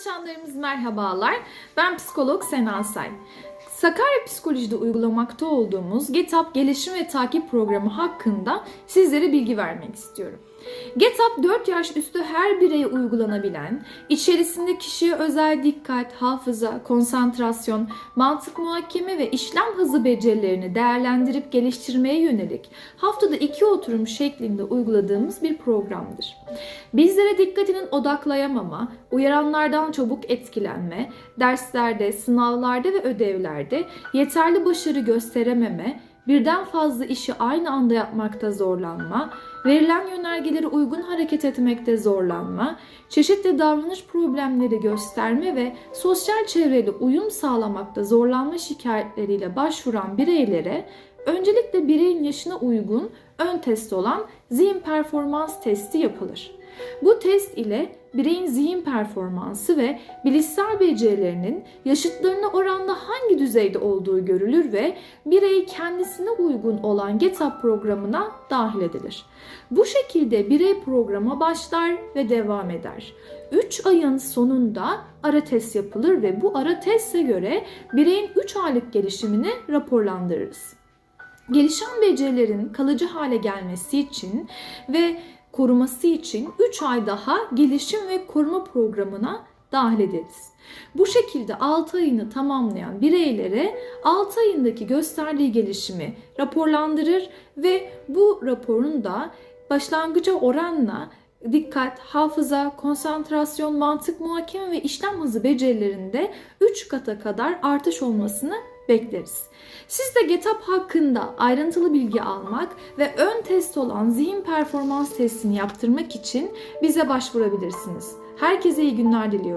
danışanlarımız merhabalar. Ben psikolog Sena Say. Sakarya Psikoloji'de uygulamakta olduğumuz GetUp Gelişim ve Takip Programı hakkında sizlere bilgi vermek istiyorum. GetUp 4 yaş üstü her bireye uygulanabilen, içerisinde kişiye özel dikkat, hafıza, konsantrasyon, mantık muhakeme ve işlem hızı becerilerini değerlendirip geliştirmeye yönelik haftada iki oturum şeklinde uyguladığımız bir programdır. Bizlere dikkatinin odaklayamama, uyaranlardan çabuk etkilenme, derslerde, sınavlarda ve ödevlerde yeterli başarı gösterememe, birden fazla işi aynı anda yapmakta zorlanma, verilen yönergelere uygun hareket etmekte zorlanma, çeşitli davranış problemleri gösterme ve sosyal çevreyle uyum sağlamakta zorlanma şikayetleriyle başvuran bireylere öncelikle bireyin yaşına uygun ön test olan zihin performans testi yapılır. Bu test ile bireyin zihin performansı ve bilişsel becerilerinin yaşıtlarına oranla hangi düzeyde olduğu görülür ve birey kendisine uygun olan GetUp programına dahil edilir. Bu şekilde birey programa başlar ve devam eder. 3 ayın sonunda ara test yapılır ve bu ara teste göre bireyin 3 aylık gelişimini raporlandırırız. Gelişen becerilerin kalıcı hale gelmesi için ve koruması için 3 ay daha gelişim ve koruma programına dahil ederiz. Bu şekilde 6 ayını tamamlayan bireylere 6 ayındaki gösterdiği gelişimi raporlandırır ve bu raporun da başlangıca oranla dikkat, hafıza, konsantrasyon, mantık muhakeme ve işlem hızı becerilerinde 3 kata kadar artış olmasını bekleriz. Siz de GetUp hakkında ayrıntılı bilgi almak ve ön test olan zihin performans testini yaptırmak için bize başvurabilirsiniz. Herkese iyi günler diliyorum.